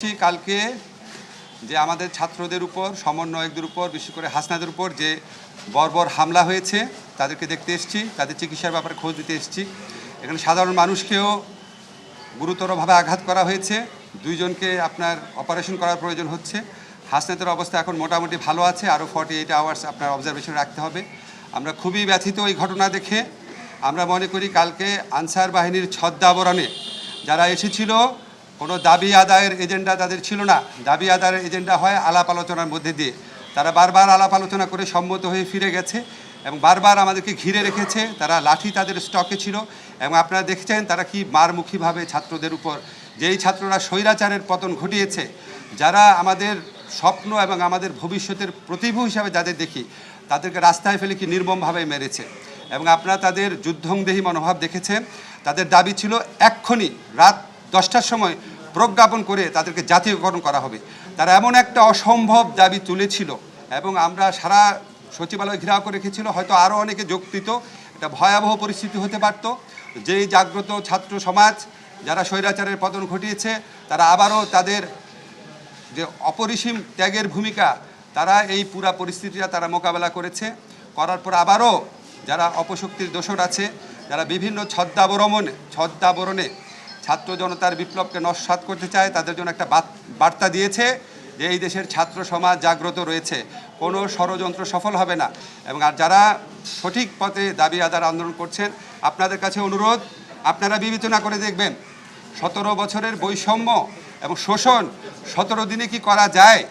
কালকে যে আমাদের ছাত্রদের উপর, সমন্বয়কদের উপর, বিশেষ করে হাসনাদের উপর যে বর্বর হামলা হয়েছে, তাদেরকে দেখতে এসেছি, তাদের চিকিৎসার ব্যাপারে খোঁজ দিতে এসেছি। এখানে সাধারণ মানুষকেও গুরুতরভাবে আঘাত করা হয়েছে। দুইজনকে আপনার অপারেশন করার প্রয়োজন হচ্ছে। হাসনাতের অবস্থা এখন মোটামুটি ভালো আছে, আরও ফর্টি এইট আওয়ার্স আপনার অবজারভেশন রাখতে হবে। আমরা খুবই ব্যথিত এই ঘটনা দেখে। আমরা মনে করি কালকে আনসার বাহিনীর ছদ্মাবরণে যারা এসেছিল কোনো দাবি আদায়ের এজেন্ডা তাদের ছিল না। দাবি আদায়ের এজেন্ডা হয় আলাপ আলোচনার মধ্যে দিয়ে। তারা বারবার আলাপ আলোচনা করে সম্মত হয়ে ফিরে গেছে এবং বারবার আমাদেরকে ঘিরে রেখেছে। তারা লাঠি তাদের স্টকে ছিল এবং আপনারা দেখছেন তারা কি মারমুখীভাবে ছাত্রদের উপর, যেই ছাত্ররা স্বৈরাচারের পতন ঘটিয়েছে, যারা আমাদের স্বপ্ন এবং আমাদের ভবিষ্যতের প্রতিভূ হিসাবে যাদের দেখি, তাদেরকে রাস্তায় ফেলে কি নির্মমভাবে মেরেছে। এবং আপনারা তাদের যুদ্ধংদেহী মনোভাব দেখেছেন। তাদের দাবি ছিল এক্ষুনি রাত দশটার সময় প্রজ্ঞাপন করে তাদেরকে জাতীয়করণ করা হবে। তারা এমন একটা অসম্ভব দাবি তুলেছিল এবং আমরা সারা সচিবালয় ঘেরাও করে রেখেছিল, হয়তো আরও অনেকে যোগ দিত একটা ভয়াবহ পরিস্থিতি হতে পারত। যেই জাগ্রত ছাত্র সমাজ, যারা স্বৈরাচারের পতন ঘটিয়েছে, তারা আবারও তাদের যে অপরিসীম ত্যাগের ভূমিকা, তারা এই পুরা পরিস্থিতিটা তারা মোকাবেলা করেছে। করার পর আবারও যারা অপশক্তির দোষর আছে, যারা বিভিন্ন ছদ্মাবরমণে, ছদ্মাবরণে ছাত্র জনতার বিপ্লবকে নস্বাত করতে চায়, তাদের জন্য একটা বার্তা দিয়েছে যে এই দেশের ছাত্র সমাজ জাগ্রত রয়েছে। কোনো ষড়যন্ত্র সফল হবে না। এবং আর যারা সঠিক পথে দাবি আদার আন্দোলন করছেন, আপনাদের কাছে অনুরোধ, আপনারা বিবেচনা করে দেখবেন, সতেরো বছরের বৈষম্য এবং শোষণ সতেরো দিনে কি করা যায়,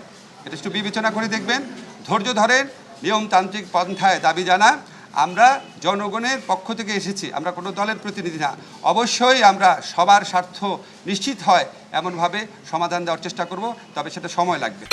এটা একটু বিবেচনা করে দেখবেন। ধৈর্য ধরেন, নিয়মতান্ত্রিক পন্থায় দাবি জানা আমরা জনগণের পক্ষ থেকে এসেছি, আমরা কোনো দলের প্রতিনিধি না। অবশ্যই আমরা সবার স্বার্থ নিশ্চিত হয়, এমনভাবে সমাধান দেওয়ার চেষ্টা করব, তবে সেটা সময় লাগবে।